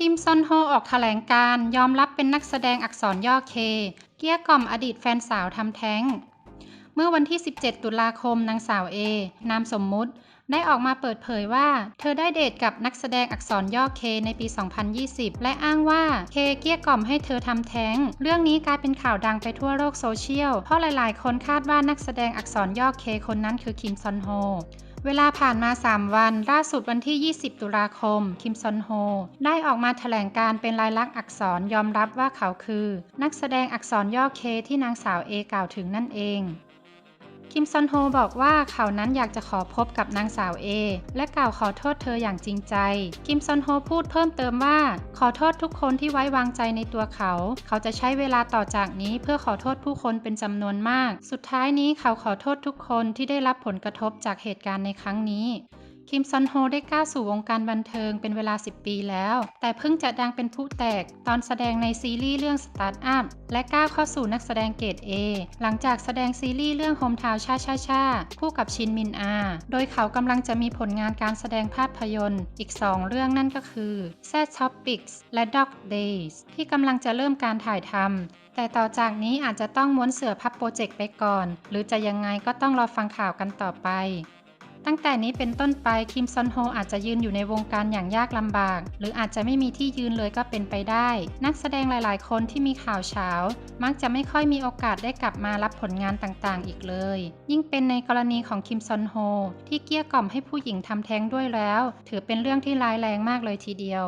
คิมซอนโฮออกแถลงการ์ยอมรับเป็นนักแสดงอักษรย่อเค เกี้ยกล่อมอดีตแฟนสาวทำแท้ง เมื่อวันที่ 17 ตุลาคมนางสาวเอนามสมมุติ ได้ออกมาเปิดเผยว่า เธอได้เดทกับนักแสดงอักษรย่อเคในปี 2020 และอ้างว่าเคเกี้ยกล่อมให้เธอทำแท้ง เรื่องนี้กลายเป็นข่าวดังไปทั่วโลกโซเชียล เพราะหลาย ๆ คนคาดว่านักแสดงอักษรย่อเคคนนั้นคือคิมซอนโฮ เวลาผ่านมา 3 วัน ล่าสุดวันที่ 20 ตุลาคม คิมซอนโฮ ได้ออกมาแถลงการเป็นลายลักษณ์อักษรยอมรับว่าเขาคือ นักแสดงอักษรย่อเคที่นางสาวเอกล่าวถึงนั่นเอง คิมซอนโฮบอกว่าเขานั้นอยากจะขอพบกับนางสาวเอและกล่าวขอโทษเธออย่างจริงใจ คิมซอนโฮพูดเพิ่มเติมว่า ขอโทษทุกคนที่ไว้วางใจในตัวเขา เขาจะใช้เวลาต่อจากนี้เพื่อขอโทษผู้คนเป็นจำนวนมาก สุดท้ายนี้เขาขอโทษทุกคนที่ได้รับผลกระทบจากเหตุการณ์ในครั้งนี้ คิมซอนโฮได้ก้าวสู่วงการบันเทิงเป็นเวลา 10 ปีแล้ว แต่เพิ่งจะดังเป็นผู้แตกตอนแสดงในซีรีส์เรื่องสตาร์ทอัพและก้าวเข้าสู่นักแสดงเกรด A หลังจากแสดงซีรีส์เรื่องโฮมทาวชาชาชาคู่กับชินมินอา โดยเขากำลังจะมีผลงานการแสดงภาพยนตร์ อีก 2 เรื่องนั่นก็คือ Sad Topics และ Dog Days ที่กำลังจะเริ่มการถ่ายทำแต่ต่อจากนี้อาจจะต้องม้วนเสือพับโปรเจกต์ไปก่อน หรือจะยังไงก็ต้องรอฟังข่าวกันต่อไป ตั้งแต่นี้เป็นต้นไปคิมซอนโฮอาจจะยืนอยู่ในวงการอย่างยากลำบาก หรืออาจจะไม่มีที่ยืนเลยก็เป็นไปได้ นักแสดงหลายๆ คนที่มีข่าวเช้า มักจะไม่ค่อยมีโอกาสได้กลับมารับผลงานต่างๆ อีกเลย ยิ่งเป็นในกรณีของคิมซอนโฮที่เกี้ยกล่อมให้ผู้หญิงทำแท้งด้วยแล้ว ถือเป็นเรื่องที่ร้ายแรงมากเลยทีเดียว